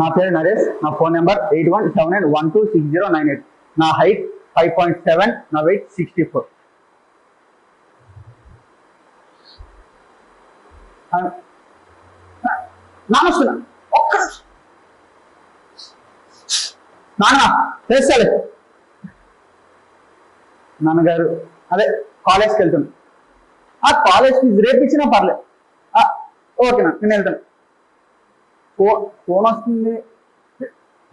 నా పేరు నరేష్ నా phone number eight one seven eight one two six zero nine eight. నా హైట్ ఫైవ్ పాయింట్ సెవెన్ నా weight sixty four. నామస్తున్నా ఒక్క నాన్న తెలుసాలి నాన్నగారు అదే కాలేజ్కి వెళ్తున్నాను ఆ కాలేజ్ ఫీజు రేపు ఇచ్చినా పర్లేదు ఓకేనా నేను వెళ్తాను ఫోన్ వస్తుంది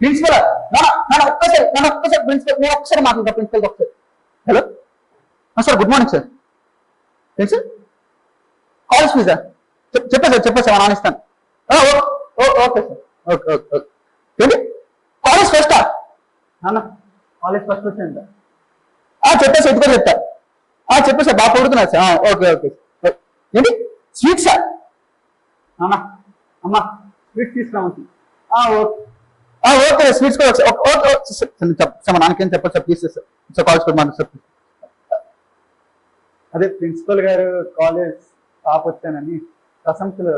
ప్రిన్సిపల్ నన్ను ఒక్కసారి నన్ను ఒక్కసారి ప్రిన్సిపల్ నేను ఒక్కసారి మాట్లాడతా ప్రిన్సిపల్ ఒకసారి hello sir good morning sir ఏంటి సార్ కాలేజ్ సార్ చెప్పే సార్ చెప్పే sir ఆనిస్తాను okay sir okay okay okay. ఏంటి? కాలేజ్ ఫస్టా నాన్న కాలేజ్ ఫస్ట్ వచ్చింది సార్ చెప్పే సార్ ఎత్తుకొని చెప్తా. ఆ, చెప్పా సార్ బాగా పడుతున్నారు సార్ ఓకే ఓకే ఏంటి? స్వీట్ సార్ నాన్న అమ్మా. స్వీట్స్ తీసుకురావచ్చు ఓకే స్వీట్స్ కూడా ఒకసారి- సార్, సార్, సార్ నాన్నకేం చెప్పచ్చు sir please sir sir sir అదే ప్రిన్సిపల్ గారు కాలేజ్ టాప్ వచ్చానని ప్రశంసలు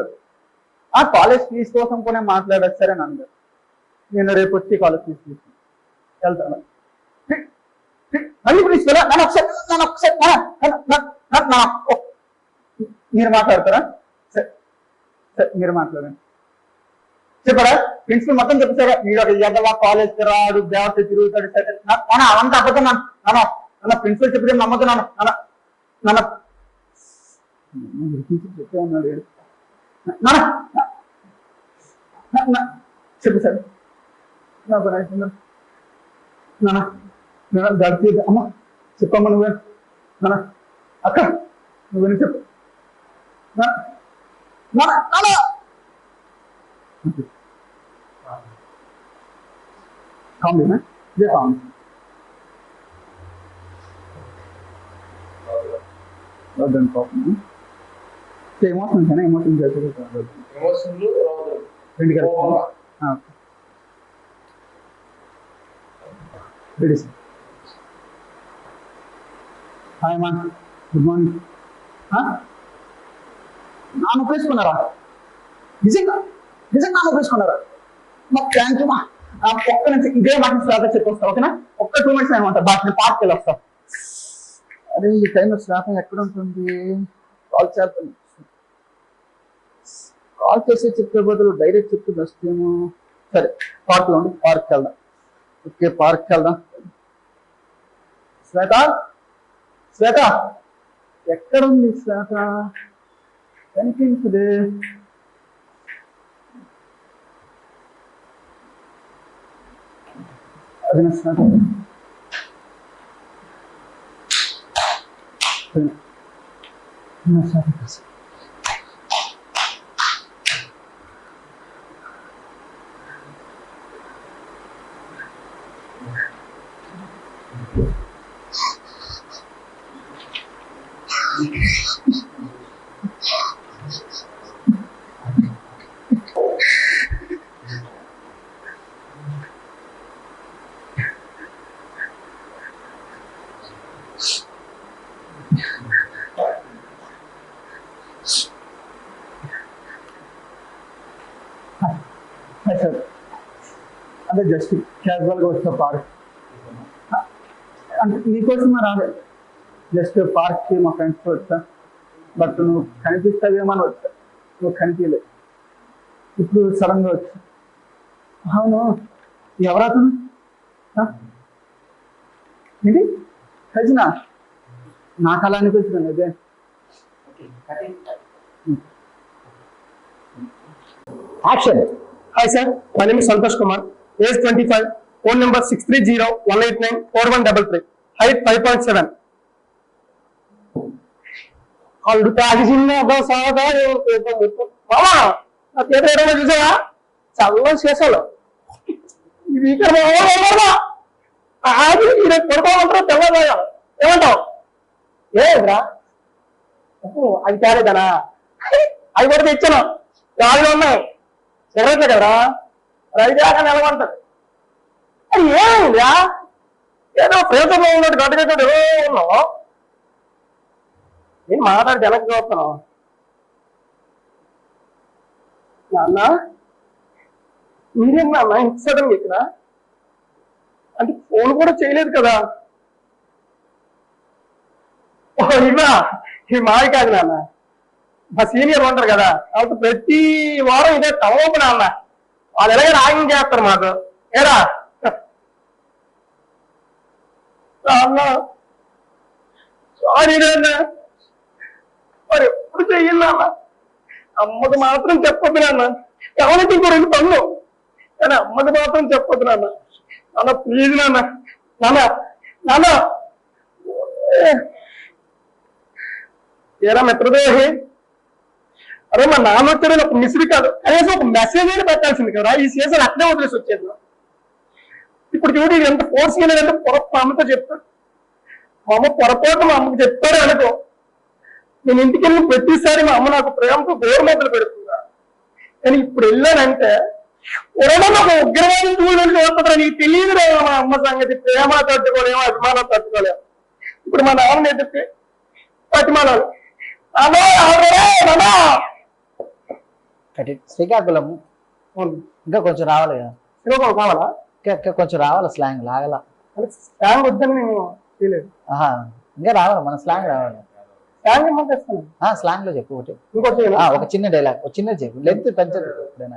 ఆ కాలేజ్ ఫీజు కోసం కూడా మాట్లాడేస్తారని అన్నారు నేను రేపు వచ్చి కాలేజ్ ఫీజు తీసుకుని వెళ్తాను మళ్ళీ ప్రిన్సిపల్ నన్ను ఒకసారి నన్ను ఒకసారి మీరు మాట్లాడతారా సరే సరే మీరు మాట్లాడండి చెప్పరా? ప్రిన్సిపల్ మొత్తం చెప్తారా మీరు ఒక ఎదవా కాలేజ్ రాడు దేవత తిరుగుతాడు సరే నా- నాన్న అవంతా అబద్ధం నాన్న. నాన్న నాన్న ప్రిన్సిపల్ చెప్పితే నమ్మద్దు నాన్న. నాన్న నాన్న. చెప్పే ఉన్నాడు వీడు. నాన్న చెప్పు సార్. నాన్న నాన్న దాడి అమ్మ చెప్పమ్మ నువ్వే. నాన్న అక్క నువ్వే చెప్పు. నాన్న నాన్న. కామెడీ ఇదే కామెడీ రాదని పాపం ఎమోషన్స్ అయినా ఎమోషన్స్ అయితే రెండు కలిపి హాయ్ మా గుడ్ మార్నింగ్ నాన్న ఒప్పేసుకున్నారా నిజంగా నిజంగా నాన్న ఉపయోగించుకున్నారా మా థ్యాంక్ యూ మా ఆ, ఒక్క నుంచి ఇదే మాట శ్రాద్ధ చెప్పొస్తా ఓకేనా? ఒక్క టూ మినిట్స్ అనమాట బాగా నేను పార్క్కి వెళ్ళి వస్తా అరే ఈ టైంలో శ్రాద్ధం ఎక్కడ ఉంటుంది? కాల్ చేస్తాను కాల్ చేసి చెప్పే బదులు డైరెక్ట్ చెప్తే బెస్ట్ ఏమో. సరే పార్క్లో ఉండి పార్క్కి వెళ్దాం. ఓకే పార్క్కి వెళ్దాం. శ్వేత శ్వేత ఎక్కడుంది శ్వేత కనిపించదే అది నా శ్వేత అది నా శ్వేత కాదు. హాయ్ సార్ అదే జస్ట్ క్యాజువల్గా వచ్చిన పార్క్. అంటే నీకోసం రాలే జస్ట్ పార్క్కి మా ఫ్రెండ్స్తో వచ్చా. బట్ నువ్వు కనిపిస్తావేమో అని వచ్చా. నువ్వు కనిపించలేదు ఇప్పుడు సడన్గా వచ్చా. అవును. ఎవరతను? ఏంటి? ఖజనా నాకు అలా అనిపించింది అదే action hi sir my name Santosh Kumar age twenty five phone number six three zero one eight nine four one double three height five point seven తాగిసిందా నా ఏడో చూసావా? చల్ల చేసాలు ఇది ఇక్కడ ఆగి ఈడ కొడుకోమంటారు తెల్లదాయా ఏమంటావు? ఏదిరా ఓహో అది తేలేదనా అవి కూడా తెచ్చాను. గాలిలో ఉన్నాయి. సిగరెట్లు కదరా రైతాక నిలబడతాడు అది ఏమైందా ఏదో ప్రేమలో ఉన్నట్టు గడ్డగడ్డాడు ఏదో ఉన్నావు నేను మాట్లాడి వెనక్కి చూస్తున్నావు? నాన్న మీరేం నాన్న ఇంత సడన్ ఇక్కడ అంటే ఫోన్ కూడా చేయలేదు కదా. ఓ, ఇవా ఇవి మావి కాదు నాన్న. మా సీనియర్ ఉంటారు కదా కాబట్టి ప్రతి వారం ఇదే తలవపు నాన్న. వాళ్ళు ఎలాగ రాగం చేస్తారు మాకు. ఏరా? నాన్న. సారీ నాన్న. మరి ఎప్పుడు చెయ్యండి నాన్న? అమ్మకు మాత్రం చెప్పొద్దు నాన్న. ఎవరికి ఇంకో రెండు పనులు? కానీ అమ్మకి మాత్రం చెప్పొద్దు నాన్న. నాన్న ప్లీజ్ నాన్న. నాన్న నాన్న. ఏరా మిత్రదేహి? అరే మా నాన్న వచ్చాడని ఒక మిస్డ్ కాదు. కనీసం ఒక మెసేజ్ అయినా పెట్టాల్సింది కదా ఈ సీజన్ అట్లే వదిలేసి వచ్చేది. ఇప్పుడు చూడు ఇది ఎంత ఫోర్స్ చేయలేదంటే పొర మా అమ్మతో చెప్తాడు మా అమ్మ పొరపాటు మా అమ్మకి చెప్తాడు అనుకో. నేను ఇంటికి వెళ్ళి ప్రతిసారి మా అమ్మ నాకు ప్రేమతో గోరు మొదలు పెడుతుందా? కానీ ఇప్పుడు వెళ్ళానంటే ఎవరైనా నాకు ఉగ్రవాదం చూడండి చూస్తుంటారు నీకు తెలియదు మా అమ్మ సంగతి. ప్రేమ తట్టుకోలేము అభిమానం తట్టుకోలేము. ఇప్పుడు మా నాన్న ఎదుర్కొ పతిమానాలు శ్రీకాకుళం. ఇంకా కొంచెం రావాలి కదా. శ్రీకాకుళం కావాలా? ఇంకా కొంచెం రావాలి స్లాంగ్? లాగల. స్టాంగ్ వద్దని నేను ఇంకా రావాలి మన స్లాంగ్ రావాలి. ఏమంటే ఆ స్లాంగ్లో చెప్పు ఒకటి. ఇంకోటి ఒక చిన్న డైలాగ్ ఒక చిన్న చెప్పు. లెంత్ పెంచదు ఎప్పుడైనా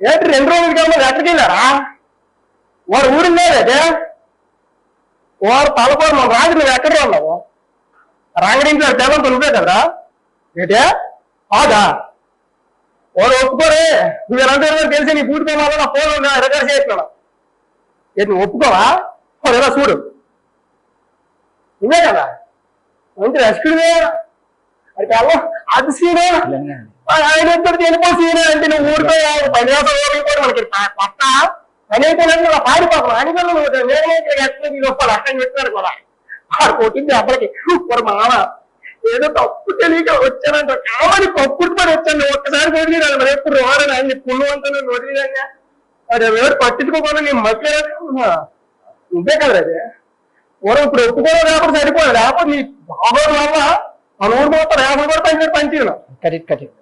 ఏంటి రెండు రోజులు కావాలి ఎక్కడికి వెళ్ళారా? వాడు ఊరిలో లేదే వాడు తలపోరు మన రాజు నువ్వు ఎక్కడ ఉన్నావు రంగడించారు తెలంతో నువ్వే కదరా ఏంటే? ఆదా వాడు ఒప్పుకోరే. నువ్వు ఎలాంటి తెలిసి నీ పూర్తి పోవాలో నా ఫోన్ రికార్డ్ చేస్తున్నాడు ఏంటి నువ్వు ఒప్పుకోవా? వాడు ఎలా చూడు? నువ్వే కదా? మంచి రెస్క్యూవే అది కాదు అది సీనే ఆయన ఎప్పుడు సీనే అంటే నువ్వు ఊడిపోయావు పని చేస్తావు కూడా మనకి. పట్ట పని అయిపోయినట్టు ఇలా అని కూడా నువ్వు నేను ఇక్కడ ఎక్కడ అక్కడ పెట్టారు కూడా. వాడు కొట్టింది అప్పటికి మరి మామ. ఏదో తప్పు తెలియక వచ్చానంట. కావాలి పప్పుడుపడి వచ్చాను. ఒక్కసారి కొట్టి మరి రేపు రోడని ఆయన పుల్లు అంతా నేను అది ఎవరు పట్టించుకోకుండా నేను మధ్య ఉంటే కదా అది ఎవరు ఇప్పుడు ఒప్పుకోవడం లేకపోతే సరిపోదు. లేకపోతే నీ బాగోదు వల్ల మన ఊరు మొత్తం రేపటి కూడా పంచి పంచి కరెక్ట్ కరెక్ట్.